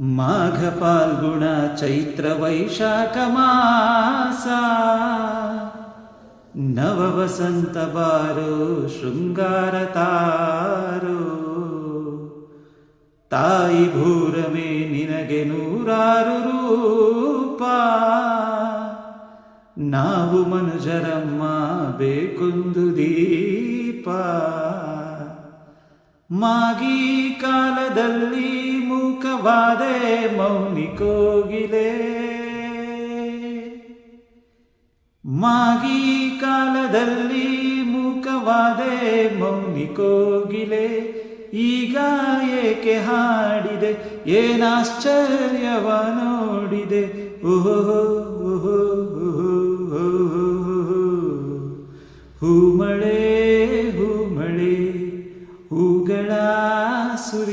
ಮಾಘ ಪಾಲ್ಗುಣ ಚೈತ್ರ ವೈಶಾಖ ಮಾಸ. ನವ ವಸಂತ ಬಾರೋ ಶೃಂಗಾರ ತಾರೋ. ತಾಯಿ ಭೂರಮೆ ನಿನಗೆ ನೂರಾರು ರೂಪ. ನಾವು ಮನುಜರಮ್ಮ ಬೇಕೊಂದು ದೀಪ. ಮಾಗಿ ಕಾಲದಲ್ಲಿ ಬಾದೆ ಮೌನಿ ಕೋಗಿಲೆ. ಮಾಗಿ ಕಾಲದಲ್ಲಿ ಮೂಕವಾದೆ ಮೌನಿ ಕೋಗಿಲೆ. ಈಗ ಏಕೆ ಹಾಡಿದೆ? ಏನಾಶ್ಚರ್ಯವ ನೋಡಿದೆ? ಓಹೋ ಓಹೋ ಹುಮಳೆ, ಹೂಮಳೆ, ಹೂಗಳ ಸುರಿ